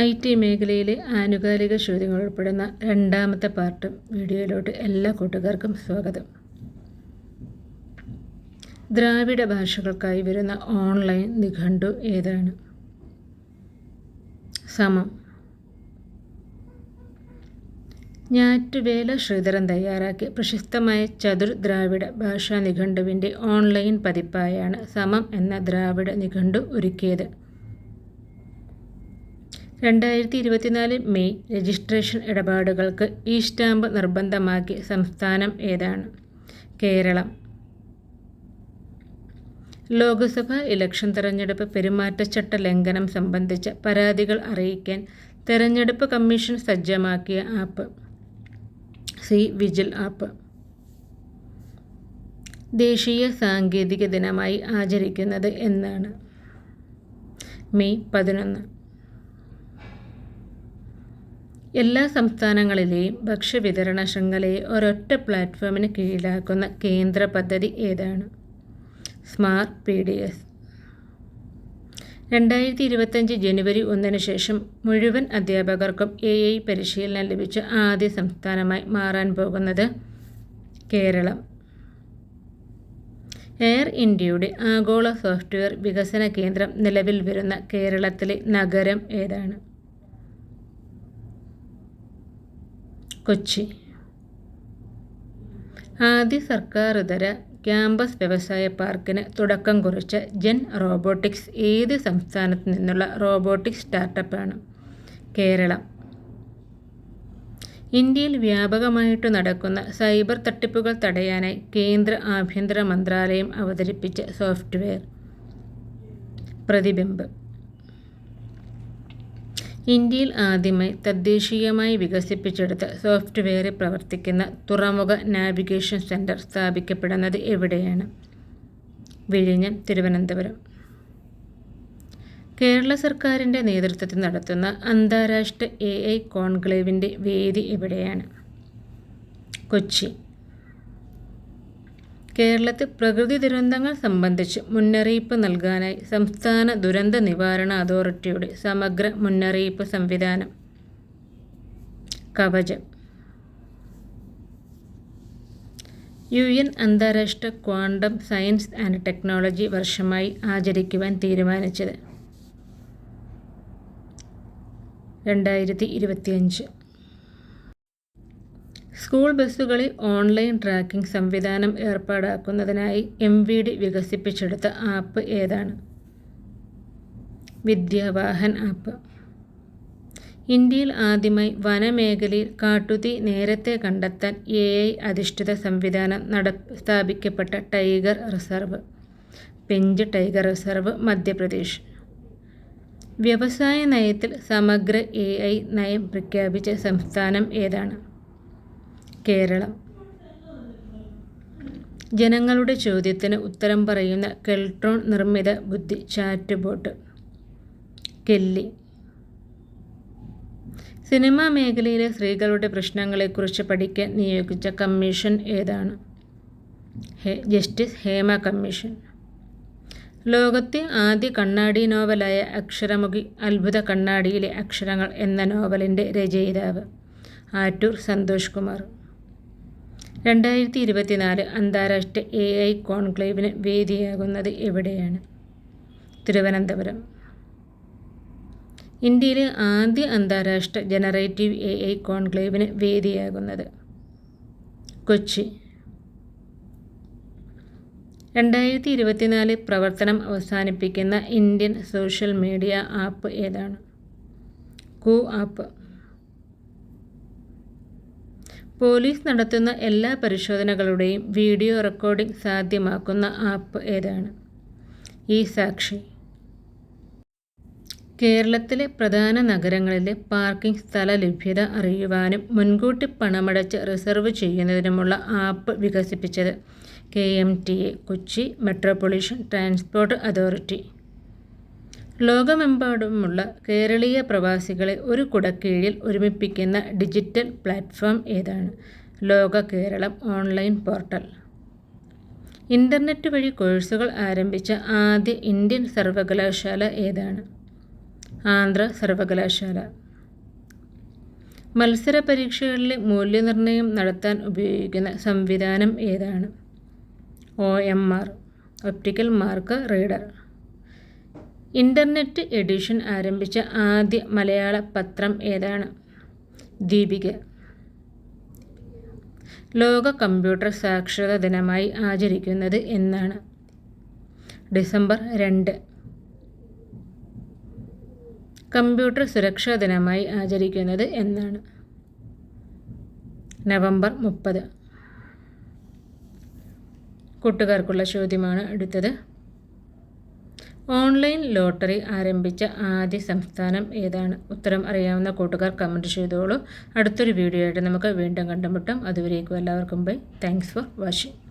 I T മേഖലയിലെ ആനുകാലിക ചോദ്യങ്ങൾ ഉൾപ്പെടുന്ന രണ്ടാമത്തെ പാർട്ട് വീഡിയോയിലോട്ട് എല്ലാ കൂട്ടുകാർക്കും സ്വാഗതം. ദ്രാവിഡ ഭാഷകൾക്കായി വരുന്ന ഓൺലൈൻ നിഘണ്ടു ഏതാണ്? സമം. ഞാറ്റുവേല ശ്രീധരൻ തയ്യാറാക്കിയ പ്രശസ്തമായ ചതുർ ദ്രാവിഡ ഭാഷാ നിഘണ്ടുവിന്റെ ഓൺലൈൻ പതിപ്പായാണ് സമം എന്ന ദ്രാവിഡ നിഘണ്ടു ഒരുക്കിയത്. രണ്ടായിരത്തി ഇരുപത്തിനാല് മെയ് രജിസ്ട്രേഷൻ ഇടപാടുകൾക്ക് ഈ സ്റ്റാമ്പ് നിർബന്ധമാക്കി സംസ്ഥാനം ഏതാണ്? കേരളം. ലോക്സഭാ ഇലക്ഷൻ തെരഞ്ഞെടുപ്പ് പെരുമാറ്റച്ചട്ട ലംഘനം സംബന്ധിച്ച പരാതികൾ അറിയിക്കാൻ തെരഞ്ഞെടുപ്പ് കമ്മീഷൻ സജ്ജമാക്കിയ ആപ്പ്. സി. Vigil app. ദേശീയ സാങ്കേതിക ദിനമായി ആചരിക്കുന്നത് എന്നാണ്. മെയ് പതിനൊന്ന്. എല്ലാ സംസ്ഥാനങ്ങളിലെയും ഭക്ഷ്യവിതരണ ശൃംഖലയെ ഒരൊറ്റ പ്ലാറ്റ്ഫോമിന് കീഴിലാക്കുന്ന കേന്ദ്ര പദ്ധതി ഏതാണ്? Smart P D S. രണ്ടായിരത്തി ഇരുപത്തഞ്ച് ജനുവരി ഒന്നിന് ശേഷം മുഴുവൻ അധ്യാപകർക്കും എ ഐ പരിശീലനം ലഭിച്ച ആദ്യ സംസ്ഥാനമായി മാറാൻ പോകുന്നത് കേരളം. എയർ ഇന്ത്യയുടെ ആഗോള സോഫ്റ്റ്വെയർ വികസന കേന്ദ്രം നിലവിൽ വരുന്ന കേരളത്തിലെ നഗരം ഏതാണ്? കൊച്ചി. ആദ്യ സർക്കാർ ഇതര ക്യാമ്പസ് വ്യവസായ പാർക്കിന് തുടക്കം കുറിച്ച ജെൻ റോബോട്ടിക്സ് ഏത് സംസ്ഥാനത്തു നിന്നുള്ള റോബോട്ടിക്സ് സ്റ്റാർട്ടപ്പാണ്? കേരളം. ഇന്ത്യയിൽ വ്യാപകമായിട്ട് നടക്കുന്ന സൈബർ തട്ടിപ്പുകൾ തടയാനായി കേന്ദ്ര ആഭ്യന്തര മന്ത്രാലയം അവതരിപ്പിച്ച സോഫ്റ്റ്വെയർ പ്രതിബിംബ്. ഇന്ത്യയിൽ ആദ്യമായി തദ്ദേശീയമായി വികസിപ്പിച്ചെടുത്ത സോഫ്റ്റ്വെയറിൽ പ്രവർത്തിക്കുന്ന തുറമുഖ നാവിഗേഷൻ സെന്റർ സ്ഥാപിക്കപ്പെടുന്നത് എവിടെയാണ്? വിഴിഞ്ഞം തിരുവനന്തപുരം. കേരള സർക്കാരിന്റെ നേതൃത്വത്തിൽ നടത്തുന്ന അന്താരാഷ്ട്ര എ ഐ കോൺക്ലേവിന്റെ വേദി എവിടെയാണ്? കൊച്ചി. കേരളത്തിൽ പ്രകൃതി ദുരന്തങ്ങൾ സംബന്ധിച്ച് മുന്നറിയിപ്പ് നൽകാനായി സംസ്ഥാന ദുരന്ത നിവാരണ അതോറിറ്റിയുടെ സമഗ്ര മുന്നറിയിപ്പ് സംവിധാനം. കവചം. യു എൻ അന്താരാഷ്ട്ര ക്വാണ്ടം സയൻസ് ആൻഡ് ടെക്നോളജി വർഷമായി ആചരിക്കുവാൻ തീരുമാനിച്ചത്. രണ്ടായിരത്തി ഇരുപത്തിയഞ്ച്. സ്കൂൾ ബസ്സുകളിൽ ഓൺലൈൻ ട്രാക്കിംഗ് സംവിധാനം ഏർപ്പാടാക്കുന്നതിനായി എം വി ഡി വികസിപ്പിച്ചെടുത്ത ആപ്പ് ഏതാണ്? വിദ്യാവാഹൻ ആപ്പ്. ഇന്ത്യയിൽ ആദ്യമായി വനമേഖലയിൽ കാട്ടുതീ നേരത്തെ കണ്ടെത്താൻ എ ഐ അധിഷ്ഠിത സംവിധാനം നട സ്ഥാപിക്കപ്പെട്ട tiger reserve Pench tiger reserve Madhya Pradesh. വ്യവസായ നയത്തിൽ സമഗ്ര എ ഐ നയം പ്രഖ്യാപിച്ച സംസ്ഥാനം ഏതാണ്? കേരളം. ജനങ്ങളുടെ ചോദ്യത്തിന് ഉത്തരം പറയുന്ന കെൽട്രോൺ നിർമ്മിത ബുദ്ധി ചാറ്റ് ബോട്ട് കെല്ലി. സിനിമാ മേഖലയിലെ സ്ത്രീകളുടെ പ്രശ്നങ്ങളെക്കുറിച്ച് പഠിക്കാൻ നിയോഗിച്ച കമ്മീഷൻ ഏതാണ്? Justice Hema commission. ലോകത്തെ ആദ്യ കണ്ണാടി നോവലായ അക്ഷരമുഖി അത്ഭുത കണ്ണാടിയിലെ അക്ഷരങ്ങൾ എന്ന നോവലിന്റെ രചയിതാവ് ആറ്റൂർ സന്തോഷ് കുമാർ. രണ്ടായിരത്തി ഇരുപത്തിനാല് അന്താരാഷ്ട്ര എ ഐ കോൺക്ലേവിന് വേദിയാകുന്നത് എവിടെയാണ്? തിരുവനന്തപുരം. ഇന്ത്യയിലെ ആദ്യ അന്താരാഷ്ട്ര ജനറേറ്റീവ് എ ഐ കോൺക്ലേവിന് വേദിയാകുന്നത് കൊച്ചി. രണ്ടായിരത്തി ഇരുപത്തിനാല് പ്രവർത്തനം അവസാനിപ്പിക്കുന്ന ഇന്ത്യൻ സോഷ്യൽ മീഡിയ ആപ്പ് ഏതാണ്? കൂ ആപ്പ്. പോലീസ് നടത്തുന്ന എല്ലാ പരിശോധനകളുടെയും വീഡിയോ റെക്കോർഡിംഗ് സാധ്യമാക്കുന്ന ആപ്പ് ഏതാണ്? ഈ സാക്ഷി. കേരളത്തിലെ പ്രധാന നഗരങ്ങളിലെ പാർക്കിംഗ് സ്ഥല ലഭ്യത അറിയുവാനും മുൻകൂട്ടി പണമടച്ച് റിസർവ് ചെയ്യുന്നതിനുമുള്ള ആപ്പ് വികസിപ്പിച്ചത് K M T A Kochi metropolitan transport authority. ലോകമെമ്പാടുമുള്ള കേരളീയ പ്രവാസികളെ ഒരു കുടക്കീഴിൽ ഒരുമിപ്പിക്കുന്ന ഡിജിറ്റൽ പ്ലാറ്റ്ഫോം ഏതാണ്? ലോക കേരളം ഓൺലൈൻ പോർട്ടൽ. ഇന്റർനെറ്റ് വഴി കോഴ്സുകൾ ആരംഭിച്ച ആദ്യ ഇന്ത്യൻ സർവകലാശാല ഏതാണ്? ആന്ധ്ര സർവകലാശാല. മത്സര പരീക്ഷകളിലെ മൂല്യനിർണയം നടത്താൻ ഉപയോഗിക്കുന്ന സംവിധാനം ഏതാണ്? O M R optical mark reader. Internet edition ആരംഭിച്ച ആദ്യ മലയാള പത്രം ഏതാണ്? ദീപിക. ലോക കമ്പ്യൂട്ടർ സാക്ഷരതാ ദിനമായി ആചരിക്കുന്നത് എന്നാണ്. ഡിസംബർ രണ്ട്. കമ്പ്യൂട്ടർ സുരക്ഷാ ദിനമായി ആചരിക്കുന്നത് എന്നാണ്. നവംബർ മുപ്പത്. കൂട്ടുകാർക്കുള്ള ചോദ്യമാണ് അടുത്തത്. ഓൺലൈൻ ലോട്ടറി ആരംഭിച്ച ആദ്യ സംസ്ഥാനം ഏതാണ്? ഉത്തരം അറിയാവുന്ന കൂട്ടുകാർ കമന്റ് ചെയ്തോളൂ. അടുത്തൊരു വീഡിയോ ആയിട്ട് നമുക്ക് വീണ്ടും കണ്ടുമുട്ടാം. അതുവരേക്കും എല്ലാവർക്കും ബൈ. Thanks for watching.